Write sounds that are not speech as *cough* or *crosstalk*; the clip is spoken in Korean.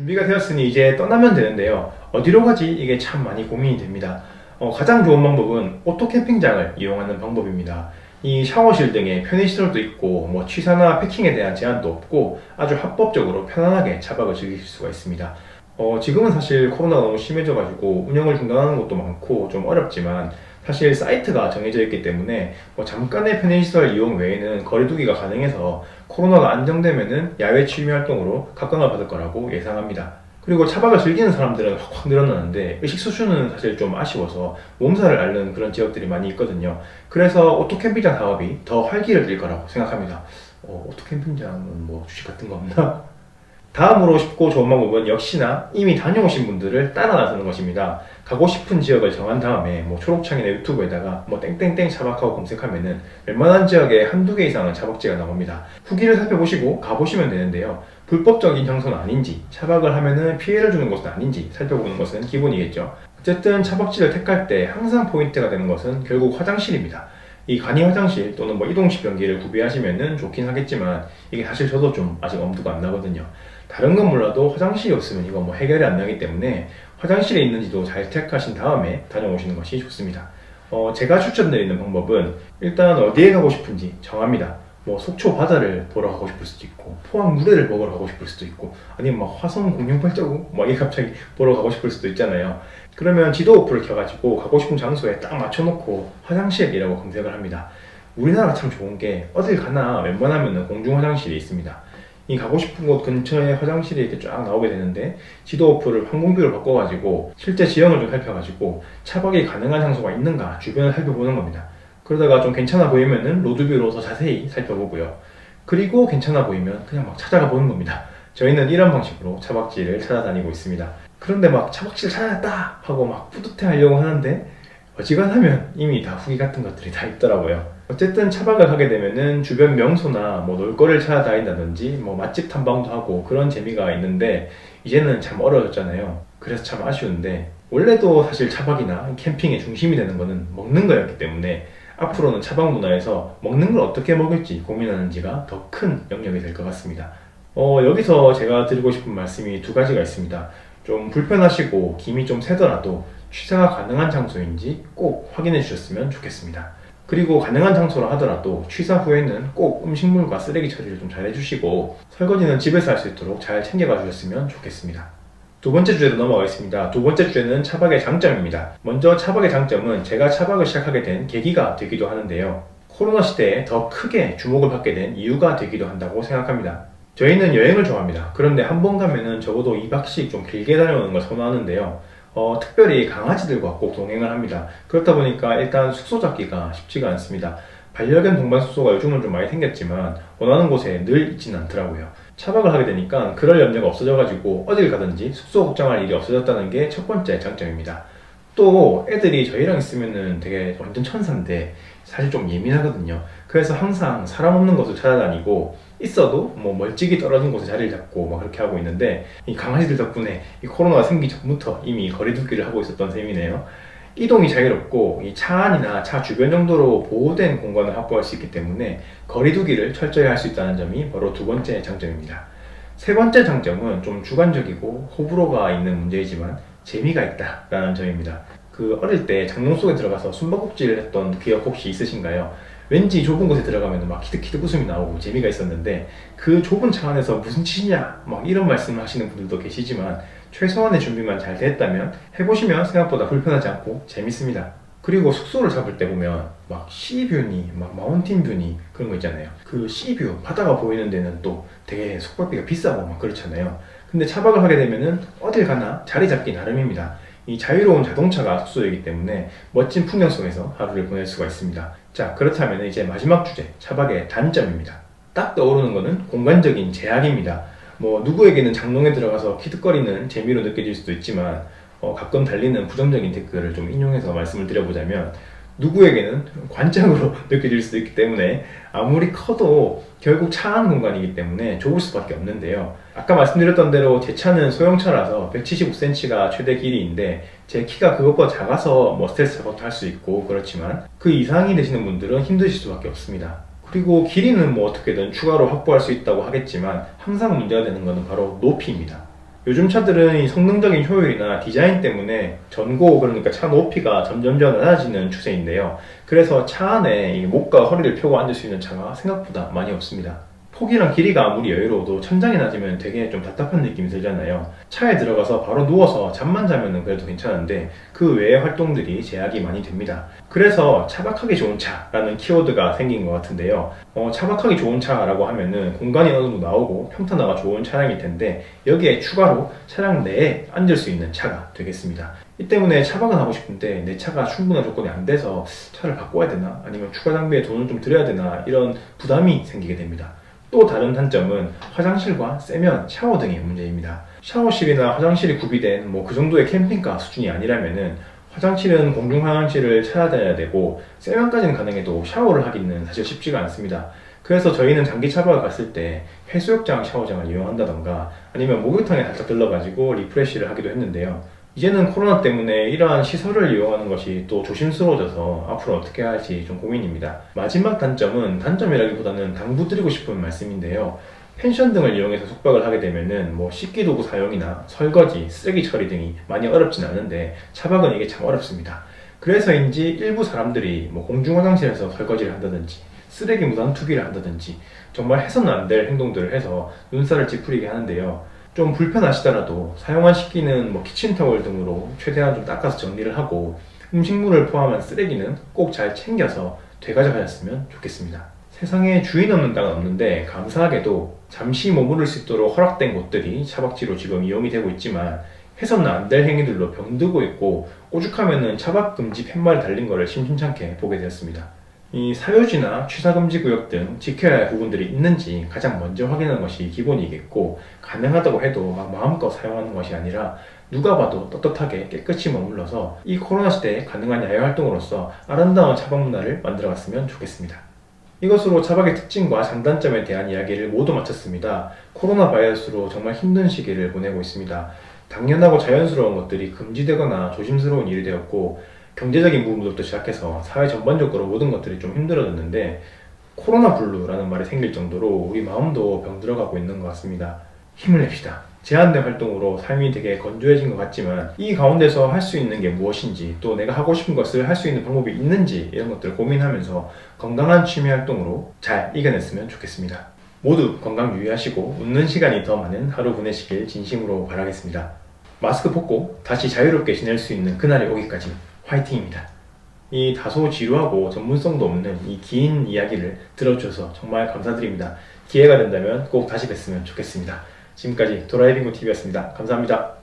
준비가 되었으니 이제 떠나면 되는데요. 어디로 가지? 이게 참 많이 고민이 됩니다. 어, 가장 좋은 방법은 오토 캠핑장을 이용하는 방법입니다. 이 샤워실 등의 편의시설도 있고 뭐 취사나 패킹에 대한 제한도 없고 아주 합법적으로 편안하게 차박을 즐기실 수가 있습니다. 어, 지금은 사실 코로나가 너무 심해져가지고 운영을 중단하는 것도 많고 좀 어렵지만 사실 사이트가 정해져 있기 때문에 뭐 잠깐의 편의시설 이용 외에는 거리두기가 가능해서 코로나가 안정되면은 야외 취미 활동으로 각광을 받을 거라고 예상합니다. 그리고 차박을 즐기는 사람들은 확, 확 늘어나는데 의식 수준은 사실 좀 아쉬워서 몸살을 앓는 그런 지역들이 많이 있거든요. 그래서 오토 캠핑장 사업이 더 활기를 띨 거라고 생각합니다. 어, 오토 캠핑장은 뭐 주식 같은 거 없나? 다음으로 쉽고 좋은 방법은 역시나 이미 다녀오신 분들을 따라 나서는 것입니다. 가고 싶은 지역을 정한 다음에 뭐 초록창이나 유튜브에다가 뭐 땡땡땡 차박하고 검색하면은 웬만한 지역에 한두 개 이상은 차박지가 나옵니다. 후기를 살펴보시고 가보시면 되는데요. 불법적인 장소는 아닌지, 차박을 하면은 피해를 주는 곳은 아닌지 살펴보는 것은 기본이겠죠. 어쨌든 차박지를 택할 때 항상 포인트가 되는 것은 결국 화장실입니다. 이 간이 화장실 또는 뭐 이동식 변기를 구비하시면은 좋긴 하겠지만 이게 사실 저도 좀 아직 엄두가 안 나거든요. 다른 건 몰라도 화장실이 없으면 이거 뭐 해결이 안 나기 때문에 화장실에 있는지도 잘 체크하신 다음에 다녀오시는 것이 좋습니다. 어, 제가 추천드리는 방법은 일단 어디에 가고 싶은지 정합니다. 뭐 속초 바다를 보러 가고 싶을 수도 있고 포항 물회를 먹으러 가고 싶을 수도 있고 아니면 막 화성 공룡 발자국 막 이게 갑자기 보러 가고 싶을 수도 있잖아요. 그러면 지도 어플을 켜가지고 가고 싶은 장소에 딱 맞춰놓고 화장실이라고 검색을 합니다. 우리나라 참 좋은 게 어딜 가나 웬만하면 공중 화장실이 있습니다. 이 가고 싶은 곳 근처에 화장실이 이렇게 쫙 나오게 되는데 지도 어플을 항공뷰를 바꿔가지고 실제 지형을 좀 살펴가지고 차박이 가능한 장소가 있는가 주변을 살펴보는 겁니다. 그러다가 좀 괜찮아 보이면은 로드뷰로 더 자세히 살펴보고요. 그리고 괜찮아 보이면 그냥 막 찾아가 보는 겁니다. 저희는 이런 방식으로 차박지를 찾아다니고 있습니다. 그런데 막 차박지를 찾아냈다 하고 막 뿌듯해 하려고 하는데 어지간하면 이미 다 후기 같은 것들이 다 있더라고요. 어쨌든 차박을 하게 되면은 주변 명소나 뭐 놀거리를 찾아다닌다든지 뭐 맛집 탐방도 하고 그런 재미가 있는데 이제는 참 어려졌잖아요. 그래서 참 아쉬운데 원래도 사실 차박이나 캠핑의 중심이 되는 거는 먹는 거였기 때문에 앞으로는 차박 문화에서 먹는 걸 어떻게 먹을지 고민하는지가 더 큰 영역이 될 것 같습니다. 어, 여기서 제가 드리고 싶은 말씀이 두 가지가 있습니다. 좀 불편하시고 김이 좀 새더라도 취사가 가능한 장소인지 꼭 확인해 주셨으면 좋겠습니다. 그리고 가능한 장소라 하더라도 취사 후에는 꼭 음식물과 쓰레기 처리를 좀 잘 해주시고 설거지는 집에서 할 수 있도록 잘 챙겨가 주셨으면 좋겠습니다. 두 번째 주제로 넘어가겠습니다. 두 번째 주제는 차박의 장점입니다. 먼저 차박의 장점은 제가 차박을 시작하게 된 계기가 되기도 하는데요. 코로나 시대에 더 크게 주목을 받게 된 이유가 되기도 한다고 생각합니다. 저희는 여행을 좋아합니다. 그런데 한 번 가면은 적어도 2박씩 좀 길게 다녀오는 걸 선호하는데요. 어, 특별히 강아지들과 꼭 동행을 합니다. 그렇다 보니까 일단 숙소 잡기가 쉽지가 않습니다. 반려견 동반 숙소가 요즘은 좀 많이 생겼지만 원하는 곳에 늘 있지는 않더라고요. 차박을 하게 되니까 그럴 염려가 없어져가지고 어딜 가든지 숙소 걱정할 일이 없어졌다는 게 첫 번째 장점입니다. 또 애들이 저희랑 있으면은 되게 완전 천사인데 사실 좀 예민하거든요. 그래서 항상 사람 없는 곳을 찾아다니고 있어도 뭐 멀찍이 떨어진 곳에 자리를 잡고 막 그렇게 하고 있는데 이 강아지들 덕분에 이 코로나가 생기기 전부터 이미 거리두기를 하고 있었던 셈이네요. 이동이 자유롭고 이 차 안이나 차 주변 정도로 보호된 공간을 확보할 수 있기 때문에 거리두기를 철저히 할 수 있다는 점이 바로 두 번째 장점입니다. 세 번째 장점은 좀 주관적이고 호불호가 있는 문제이지만 재미가 있다라는 점입니다. 그 어릴 때 장롱 속에 들어가서 숨바꼭질을 했던 기억 혹시 있으신가요? 왠지 좁은 곳에 들어가면 막 키득키득 웃음이 나오고 재미가 있었는데 그 좁은 차 안에서 무슨 짓이냐 막 이런 말씀을 하시는 분들도 계시지만 최소한의 준비만 잘 됐다면 해보시면 생각보다 불편하지 않고 재밌습니다. 그리고 숙소를 잡을 때 보면 막 시뷰니, 막 마운틴 뷰니 그런 거 있잖아요. 그 시뷰 바다가 보이는 데는 또 되게 숙박비가 비싸고 막 그렇잖아요. 근데 차박을 하게 되면은 어딜 가나 자리 잡기 나름입니다. 이 자유로운 자동차가 숙소이기 때문에 멋진 풍경 속에서 하루를 보낼 수가 있습니다. 자, 그렇다면 이제 마지막 주제, 차박의 단점입니다. 딱 떠오르는 것은 공간적인 제약입니다. 뭐 누구에게는 장롱에 들어가서 키득거리는 재미로 느껴질 수도 있지만 어, 가끔 달리는 부정적인 댓글을 좀 인용해서 말씀을 드려보자면 누구에게는 관짝으로 *laughs* 느껴질 수도 있기 때문에 아무리 커도 결국 차안 공간이기 때문에 좁을 수밖에 없는데요. 아까 말씀드렸던 대로 제 차는 소형차라서 175cm가 최대 길이인데 제 키가 그것보다 작아서 뭐 스트레스 작업도 할 수 있고 그렇지만 그 이상이 되시는 분들은 힘드실 수밖에 없습니다. 그리고 길이는 뭐 어떻게든 추가로 확보할 수 있다고 하겠지만 항상 문제가 되는 것은 바로 높이입니다. 요즘 차들은 이 성능적인 효율이나 디자인 때문에 전고 그러니까 차 높이가 점점점 낮아지는 추세인데요. 그래서 차 안에 이 목과 허리를 펴고 앉을 수 있는 차가 생각보다 많이 없습니다. 폭이랑 길이가 아무리 여유로워도 천장이 낮으면 되게 좀 답답한 느낌이 들잖아요. 차에 들어가서 바로 누워서 잠만 자면은 그래도 괜찮은데 그 외의 활동들이 제약이 많이 됩니다. 그래서 차박하기 좋은 차라는 키워드가 생긴 것 같은데요. 어, 차박하기 좋은 차라고 하면은 공간이 어느 정도 나오고 평탄화가 좋은 차량일 텐데 여기에 추가로 차량 내에 앉을 수 있는 차가 되겠습니다. 이 때문에 차박은 하고 싶은데 내 차가 충분한 조건이 안 돼서 차를 바꿔야 되나 아니면 추가 장비에 돈을 좀 들여야 되나 이런 부담이 생기게 됩니다. 또 다른 단점은 화장실과 세면 샤워 등의 문제입니다. 샤워실이나 화장실이 구비된 뭐 그 정도의 캠핑카 수준이 아니라면은 화장실은 공중 화장실을 찾아다녀야 되고 세면까지는 가능해도 샤워를 하기는 사실 쉽지가 않습니다. 그래서 저희는 장기 차박을 갔을 때 해수욕장 샤워장을 이용한다던가 아니면 목욕탕에 살짝 들러가지고 리프레시를 하기도 했는데요. 이제는 코로나 때문에 이러한 시설을 이용하는 것이 또 조심스러워져서 앞으로 어떻게 할지 좀 고민입니다. 마지막 단점은 단점이라기보다는 당부드리고 싶은 말씀인데요. 펜션 등을 이용해서 숙박을 하게 되면은 뭐 식기 도구 사용이나 설거지, 쓰레기 처리 등이 많이 어렵진 않은데 차박은 이게 참 어렵습니다. 그래서인지 일부 사람들이 뭐 공중 화장실에서 설거지를 한다든지 쓰레기 무단 투기를 한다든지 정말 해서는 안 될 행동들을 해서 눈살을 찌푸리게 하는데요. 좀 불편하시더라도 사용한 식기는 뭐 키친타월 등으로 최대한 좀 닦아서 정리를 하고 음식물을 포함한 쓰레기는 꼭 잘 챙겨서 되가져가셨으면 좋겠습니다. 세상에 주인 없는 땅은 없는데 감사하게도 잠시 머무를 수 있도록 허락된 곳들이 차박지로 지금 이용이 되고 있지만 해서는 안 될 행위들로 병들고 있고 오죽하면은 차박 금지 팻말이 달린 거를 심심찮게 보게 되었습니다. 이 사유지나 취사금지 구역 등 지켜야 할 부분들이 있는지 가장 먼저 확인하는 것이 기본이겠고 가능하다고 해도 막 마음껏 사용하는 것이 아니라 누가 봐도 떳떳하게 깨끗이 머물러서 이 코로나 시대에 가능한 야외 활동으로서 아름다운 차박 문화를 만들어갔으면 좋겠습니다. 이것으로 차박의 특징과 장단점에 대한 이야기를 모두 마쳤습니다. 코로나 바이러스로 정말 힘든 시기를 보내고 있습니다. 당연하고 자연스러운 것들이 금지되거나 조심스러운 일이 되었고 경제적인 부분부터 시작해서 사회 전반적으로 모든 것들이 좀 힘들어졌는데 코로나 블루라는 말이 생길 정도로 우리 마음도 병들어가고 있는 것 같습니다. 힘을 냅시다. 제한된 활동으로 삶이 되게 건조해진 것 같지만 이 가운데서 할 수 있는 게 무엇인지 또 내가 하고 싶은 것을 할 수 있는 방법이 있는지 이런 것들을 고민하면서 건강한 취미 활동으로 잘 이겨냈으면 좋겠습니다. 모두 건강 유의하시고 웃는 시간이 더 많은 하루 보내시길 진심으로 바라겠습니다. 마스크 벗고 다시 자유롭게 지낼 수 있는 그날이 오기까지 화이팅입니다. 이 다소 지루하고 전문성도 없는 이 긴 이야기를 들어주셔서 정말 감사드립니다. 기회가 된다면 꼭 다시 뵀으면 좋겠습니다. 지금까지 도라이빙구 TV였습니다. 감사합니다.